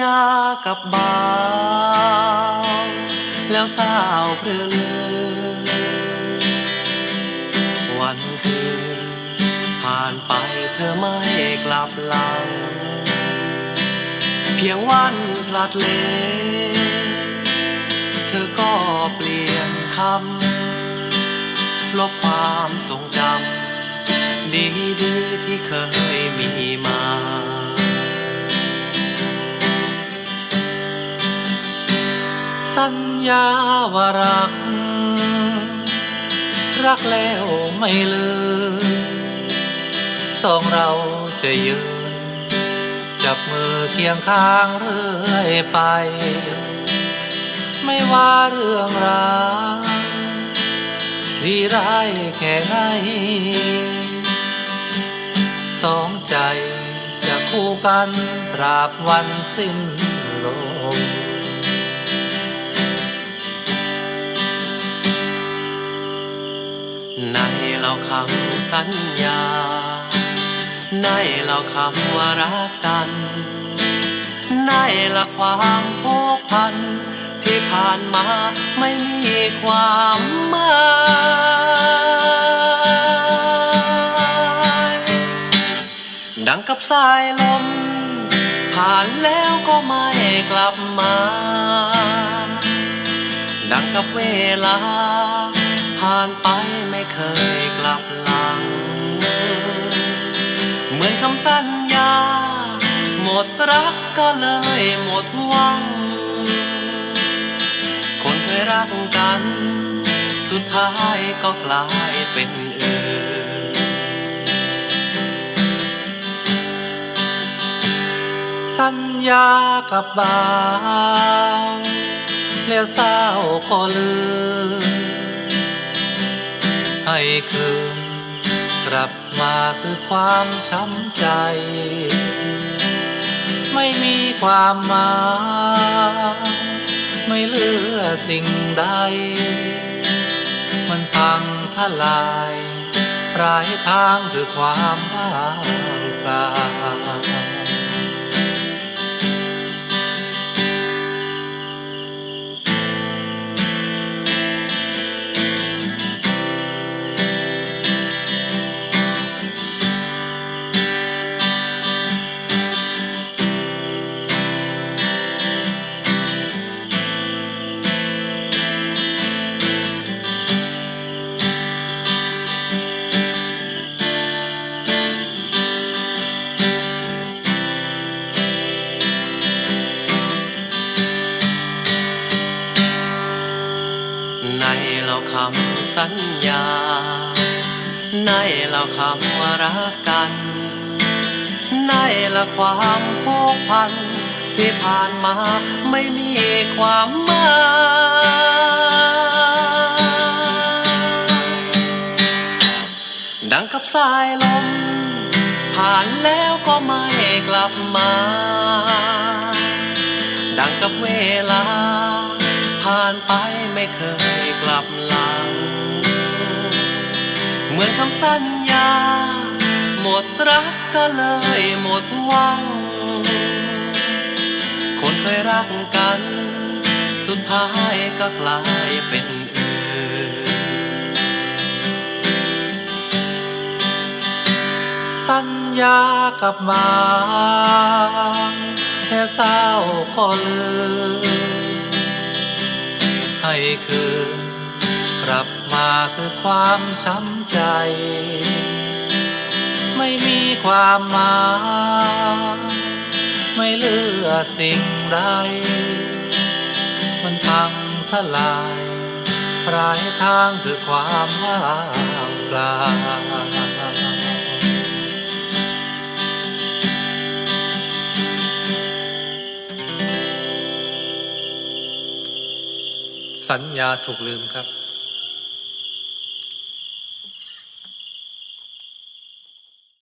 ญากับบ่าว แล้วสาวเพลือเลือวันคืน ผ่านไปเธอไม่กลับหลัง เพียงวันพลัดเล เธอก็เปลี่ยนคำลบความทรงจำดีๆที่เคยมีมา สัญญาว่ารัก รักแล้วไม่ลืมสองเราจะยืน จับมือเคียงข้างเรื่อยไป ไม่ว่าเรื่องราวดีร้ายแค่ไหนสองใจจะคู่กันตราบวันสิ้นลม ในเราคำสัญญา ในเราคำว่ารักกัน ในละความผูกพัน ที่ผ่านมาไม่มีความหมายดังกับสายลม ผ่านแล้วก็ไม่กลับมา ดังกับเวลาานไปไม่เคยกลับหลัง เหมือนคำสัญญา หมดรักก็เลยหมดหวัง คนเคยรักกัน สุดท้ายก็กลายเป็นอื่น สัญญากับบ่าวแล้วเศร้าก็ลืม คืน กลับมาคือความช้ำใจ ไม่มีความหมายไม่เหลือสิ่งใด มันพังทลายปลายทางคือความว่างเปล่า สัญญา ในเราคำว่ารักกัน ในละความผูกพัน ที่ผ่านมาไม่มีความหมายดังกับสายล สัญญา หมดรักก็เลยหมดหวัง คนเคยรักกัน สุดท้ายก็กลายเป็นอื่น สัญญากับมาแค่เศร้าก็ลืมให้คืนกลับ มาคือความช้ำใจ ไม่มีความหมายไม่เลือสิ่งใด มันพังทลายปลายทางคือความว่างเปล่าสัญญาถูกลืมครับ